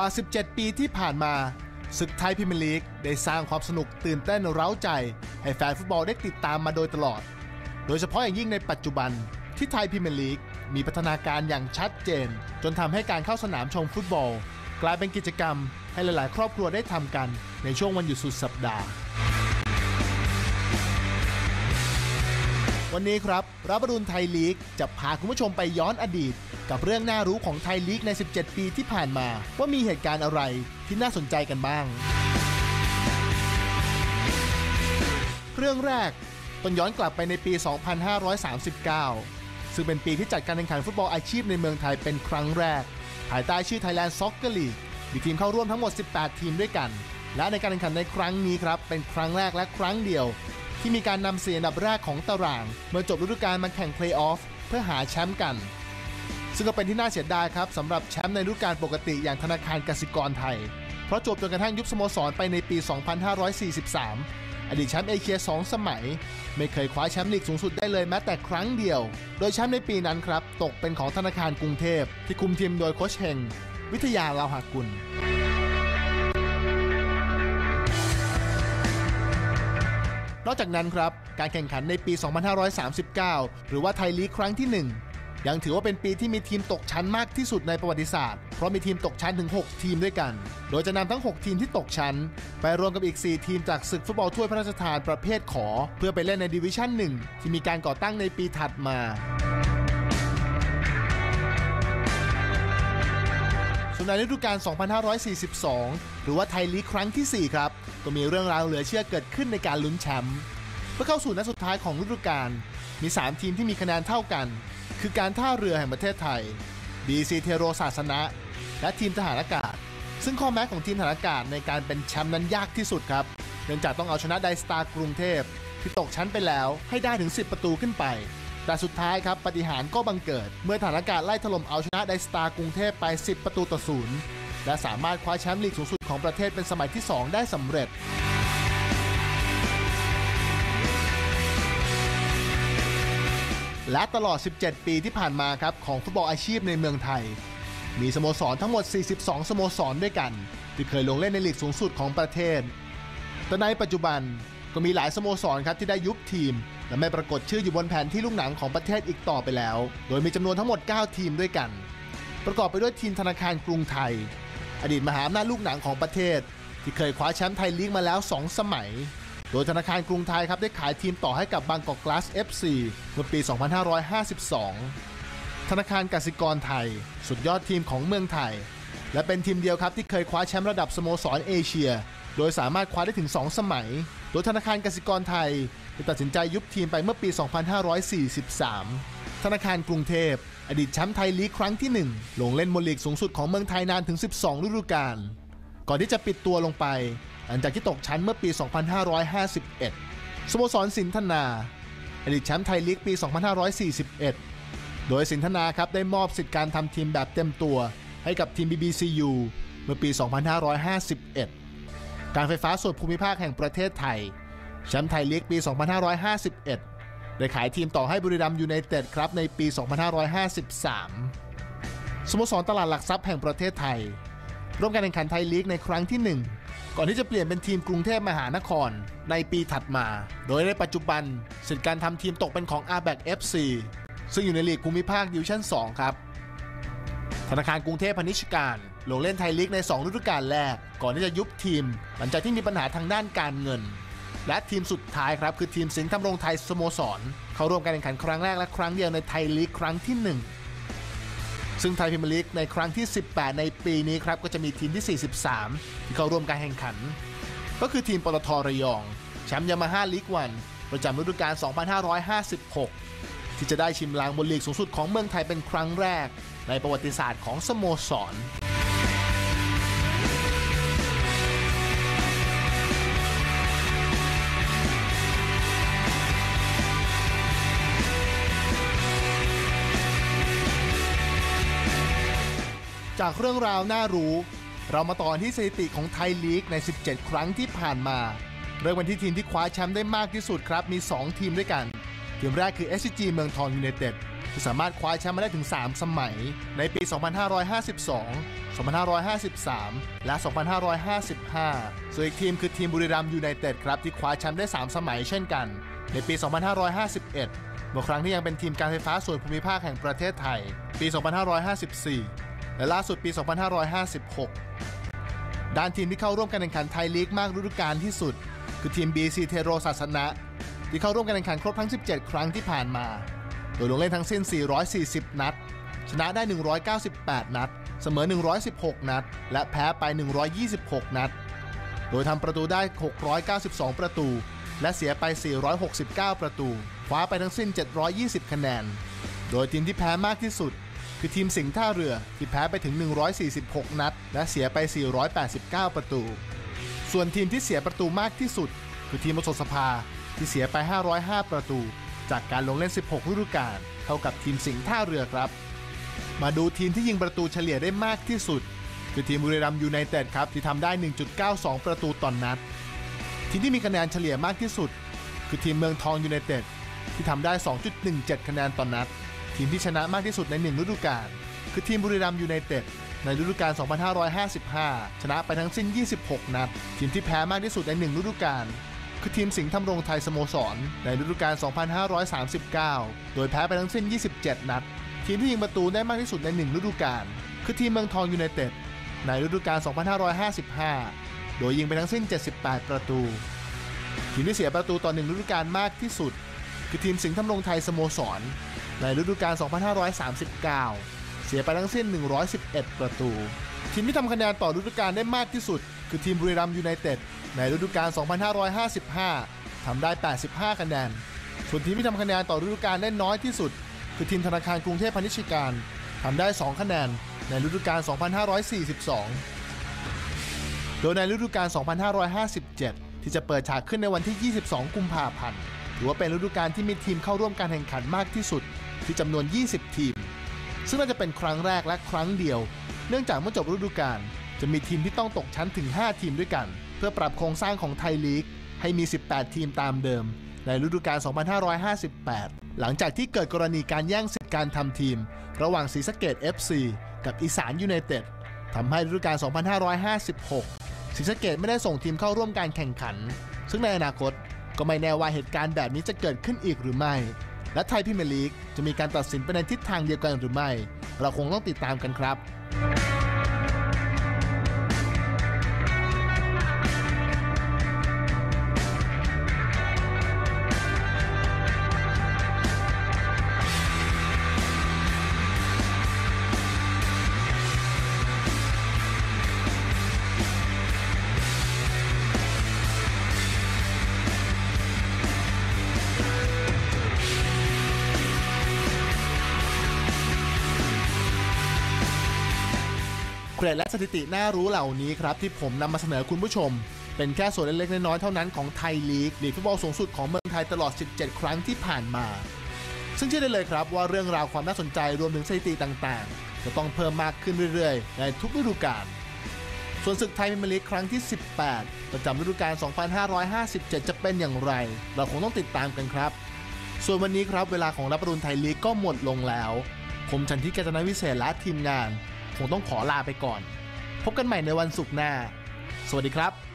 กว่า 17 ปีที่ผ่านมาศึกไทยพรีมีลีกได้สร้างความสนุกตื่นเต้นเร้าใจ ให้แฟนฟุตบอลได้ติดตามมาโดยตลอด โดยเฉพาะอย่างยิ่งในปัจจุบันที่ไทยพรีมีลีกมีพัฒนาการอย่างชัดเจน จนทำให้การเข้าสนามชมฟุตบอล กลายเป็นกิจกรรมให้หลาย ๆ ครอบครัวได้ทำกันในช่วงวันหยุดสุดสัปดาห์ วันนี้ครับรับรุณไทยลีกจะพาคุณผู้ชมไปย้อนอดีต กับเรื่องน่ารู้ของไทยลีกใน 17 ปีที่ผ่านมา ว่ามีเหตุการณ์อะไรที่น่าสนใจกันบ้าง เรื่องแรกต้นย้อนกลับไปในปี 2539 ซึ่งเป็นปีที่จัดการแข่งขันฟุตบอลอาชีพในเมืองไทยเป็นครั้งแรก ภายใต้ชื่อ Thailand Soccer League มีทีมเข้าร่วมทั้งหมด 18 ทีมด้วยกัน และในการแข่งขันในครั้งนี้ครับเป็นครั้งแรกและครั้งเดียว ที่มีการนำเสียอันดับแรกของตาราง เมื่อจบฤดูกาลมาแข่งเพลย์ออฟเพื่อหาแชมป์กัน ซึ่งก็เป็นที่น่าเสียดายครับสำหรับแชมป์ในฤดูกาลปกติอย่างธนาคารกสิกรไทย เพราะจบจนกระทั่งยุบสโมสรไปในปี 2543 อดีตแชมป์เอเชีย 2 สมัย ไม่เคยคว้าแชมป์ลีกสูงสุดได้เลยแม้แต่ครั้งเดียว โดยแชมป์ในปีนั้นครับตกเป็นของธนาคารกรุงเทพที่คุมทีมโดยโคชเฮงวิทยาลาหากุล นอกจากนั้นครับ การแข่งขันในปี 2539 หรือว่าไทยลีกครั้งที่ 1 ยังถือว่าเป็นปีที่มีทีมตกชั้นมากที่สุดในประวัติศาสตร์ เพราะมีทีมตกชั้นถึง 6 ทีมด้วยกัน โดยจะนำทั้ง 6 ทีมที่ตกชั้น ไปรวมกับอีก 4 ทีมจากศึกฟุตบอลถ้วยพระราชทานประเภทขอ เพื่อไปเล่นในดิวิชั่น 1 ที่มีการก่อตั้งในปีถัดมา ในฤดูกาล 2542 หรือว่าไทยลีกครั้งที่ 4 ครับ ก็มีเรื่องราวเหลือเชื่อเกิดขึ้นในการลุ้นแชมป์เพื่อเข้าสู่นัดสุดท้ายของฤดูกาลมี 3 ทีมที่มีคะแนนเท่ากัน คือการท่าเรือแห่งประเทศไทย BC เทโรศาสนะ และทีมทหารอากาศ ซึ่งข้อแม้ของทีมทหารอากาศในการเป็นแชมป์นั้นยากที่สุดครับเนื่องจากต้องเอาชนะไดสตาร์กรุงเทพที่ตกชั้นไปแล้วให้ได้ถึง 10 ประตูขึ้นไป แต่สุดท้ายครับปฏิหารย์ก็บังเกิด เมื่อฐานอากาศไล่ถล่มเอาชนะไดสตาร์กรุงเทพไป 10 ประตูต่อศูนย์และสามารถคว้าแชมป์ลีกสูงสุดของประเทศเป็นสมัยที่ 2 ได้สำเร็จและตลอด 17 ปีที่ผ่านมาครับของฟุตบอลอาชีพในเมืองไทย มีสโมสรทั้งหมด 42 สโมสรด้วยกัน ที่เคยลงเล่นในลีกสูงสุดของประเทศ แต่ในปัจจุบัน ก็มีหลายสโมสรครับที่ได้ยุบทีม และไม่ปรากฏชื่ออยู่บนแผนที่ลูกหนังของประเทศอีกต่อไปแล้ว โดยมีจำนวนทั้งหมด 9 ทีมด้วยกัน ประกอบไปด้วยทีมธนาคารกรุงไทย อดีตมหาอำนาจลูกหนังของประเทศ ที่เคยคว้าแชมป์ไทยลีกมาแล้ว 2 สมัย โดยธนาคารกรุงไทยครับได้ขายทีมต่อให้กับบางกอกกลาส FC เมื่อปี 2552 ธนาคารกสิกรไทย สุดยอดทีมของเมืองไทย และเป็นทีมเดียวครับที่เคยคว้าแชมป์ระดับสโมสรเอเชีย โดยสามารถคว้าได้ถึง 2 สมัย โดยธนาคารกสิกรไทยได้ตัดสินใจยุบทีมไปเมื่อปี 2543 ธนาคารกรุงเทพ อดีตแชมป์ไทยลีกครั้งที่ 1 ลงเล่นบนลีกสูงสุดของเมืองไทยนานถึง 12 ฤดูกาล ก่อนที่จะปิดตัวลงไป หลังจากที่ตกชั้นเมื่อปี 2551 สโมสรสินธนา อดีตแชมป์ไทยลีกปี 2541 โดยสินธนาครับได้มอบสิทธิการทำทีมแบบเต็มตัว ให้กับทีม BBCU เมื่อปี 2551 การไฟฟ้าส่วนภูมิภาคแห่งประเทศไทยแชมป์ไทยลีกปี 2551 ได้ขายทีมต่อให้บุรีรัมย์ยูไนเต็ดครับในปี 2553 สโมสรตลาดหลักทรัพย์แห่งประเทศไทย ร่วมการแข่งขันไทยลีกในครั้งที่ 1 ก่อนที่จะเปลี่ยนเป็นทีมกรุงเทพมหานครในปีถัดมา โดยในปัจจุบันสิทธิการทำทีมตกเป็นของ a b a c FC ซึ่งอยู่ในลีกภูมิภาคดิวชั่น 2 ครับ ธนาคารกรุงเทพพาณิชยการ ลงเล่นไทยลีกใน 2 ฤดูกาลแรก ก่อนที่จะยุบทีม หลังจากที่มีปัญหาทางด้านการเงิน และทีมสุดท้ายครับคือทีมสิงห์ทำรงไทยสโมสร เข้าร่วมการแข่งขันครั้งแรกและครั้งเดียวในไทยลีกครั้งที่ 1 ซึ่งไทยพรีมียร์ลีกในครั้งที่ 18 ในปีนี้ครับก็จะมีทีมที่ 43 ที่เข้าร่วมการแข่งขัน ก็คือทีมปตทระยองแชมป์ยามาฮ่าลีกวันประจำฤดูกาล 2556 ที่จะได้ชิมลางบนลีกสูงสุดของเมืองไทยเป็นครั้งแรกในประวัติศาสตร์ของสโมสร จากเรื่องราวน่ารู้ เรามาต่อที่สถิติของไทยลีกใน 17 ครั้งที่ผ่านมา เริ่มกันที่ทีมที่คว้าแชมป์ได้มากที่สุดครับ มี 2 ทีมด้วยกัน ทีมแรกคือ SCG เมืองทองยูไนเต็ดที่สามารถคว้าแชมป์มาได้ถึง 3 สมัย ในปี 2552 2553 และ 2555 ส่วนอีกทีมคือทีมบุรีรัมย์ยูไนเต็ดครับที่คว้าแชมป์ได้ 3 สมัยเช่นกัน ในปี 2551 เมื่อครั้งที่ยังเป็นทีมการไฟฟ้าส่วนภูมิภาคแห่งประเทศไทย ปี 2554 และล่าสุดปี 2556 ด้านทีมที่เข้าร่วมการแข่งขันไทยลีกมากฤดูกาลที่สุด คือทีม BC เทโรศาสนะ ที่เข้าร่วมการแข่งขันครบทั้ง 17 ครั้งที่ผ่านมา โดยลงเล่นทั้งสิ้น 440 นัด ชนะได้ 198 นัด เสมอ 116 นัด และแพ้ไป 126 นัด โดยทำประตูได้ 692 ประตู และเสียไป 469 ประตู คว้าไปทั้งสิ้น 720 คะแนน โดยทีมที่แพ้มากที่สุด คือทีมสิงห์ท่าเรือที่แพ้ไปถึง 146 นัด และเสียไป 489 ประตู ส่วนทีมที่เสียประตูมากที่สุด คือทีมมสสภาที่เสียไป 505 ประตู จากการลงเล่น 16ฤดูกาลเท่ากับทีมสิงห์ท่าเรือครับ มาดูทีมที่ยิงประตูเฉลี่ยได้มากที่สุด คือทีมบุรีรัมย์ยูไนเต็ดครับที่ทำได้ 1.92 ประตูต่อนนัด ทีมที่มีคะแนนเฉลี่ยมากที่สุด คือทีมเมืองทองยูไนเต็ดที่ทำได้ 2.17 คะแนนต่อนนัด ทีมที่ชนะมากที่สุดใน1ฤดูกาลคือทีมบุรีรัมย์ยูไนเต็ดในฤดูกาล 2555 ชนะไปทั้งสิ้น 26 นัด ทีมที่แพ้มากที่สุดใน1ฤดูกาลคือทีมสิงห์ทำรงไทยสโมสร ในฤดูกาล 2539 โดยแพ้ไปทั้งสิ้น 27 นัด ทีมที่ยิงประตูได้มากที่สุดใน1ฤดูกาลคือทีมเมืองทองยูไนเต็ดในฤดูกาล 2555 โดยยิงไปทั้งสิ้น 78 ประตู ทีมที่เสียประตูต่อ1ฤดูกาลมากที่สุด คือทีมสิงห์ทำรงไทยสโมสร ในฤดูกาล 2539 เสียไปทั้งสิ้น 111 ประตู ทีมที่ทำคะแนนต่อฤดูกาลได้มากที่สุด คือทีมบุรีรัมย์ยูไนเต็ดในฤดูกาล 2555 ทำได้ 85 คะแนน ส่วนทีมที่ทำคะแนนต่อฤดูกาลได้น้อยที่สุด คือทีมธนาคารกรุงเทพพาณิชย์การทำได้ 2 คะแนน ในฤดูกาล 2542 โดยในฤดูกาล 2557 ที่จะเปิดฉากขึ้นในวันที่ 22 กุมภาพันธ์ ถือว่าเป็นฤดูกาลที่มีทีมเข้าร่วมการแข่งขันมากที่สุด ที่จำนวน 20 ทีม ซึ่งน่าจะเป็นครั้งแรกและครั้งเดียว เนื่องจากเมื่อจบฤดูกาลจะมีทีมที่ต้องตกชั้นถึง 5 ทีมด้วยกัน เพื่อปรับโครงสร้างของไทยลีก ให้มี 18 ทีมตามเดิม ในฤดูกาล 2558 หลังจากที่เกิดกรณีการแย่งสิทธิการทำทีม ระหว่างศรีสะเกด FC กับอีสานยูไนเต็ดทำให้ฤดูกาล 2556ศรีสะเกดไม่ได้ส่งทีมเข้าร่วมการแข่งขัน ซึ่งในอนาคตก็ไม่แน่ว่าเหตุการณ์แบบนี้จะเกิดขึ้นอีกหรือไม่ และไทยพิมยร์ลีกจะมีการตัดสินไปในทิศทางเดียวกันหรือไม่ เราคงต้องติดตามกันครับ เกรดและสถิติน่ารู้เหล่านี้ครับที่ผมนำมาเสนอคุณผู้ชม เป็นแค่ส่วนเล็กๆน้อยๆเท่านั้นของไทยลีกลีกฟุตบอลสูงสุดของเมืองไทยตลอด 17 ครั้งที่ผ่านมา ซึ่งเชื่อได้เลยครับว่าเรื่องราวความน่าสนใจรวมถึงสถิติต่างๆ จะต้องเพิ่มมากขึ้นเรื่อยๆ ในทุกฤดูกาลส่วนศึกไทยพรีเมียร์ลีกครั้งที่ 18 ประจำฤดูกาล 2557 จะเป็นอย่างไร เราคงต้องติดตามกันครับ ส่วนวันนี้ครับเวลาของรับปรุณไทยลีกก็หมดลงแล้ว ผมชันทิกาญจนวิเศษและทีมงาน คงต้องขอลาไปก่อน พบกันใหม่ในวันศุกร์หน้า สวัสดีครับ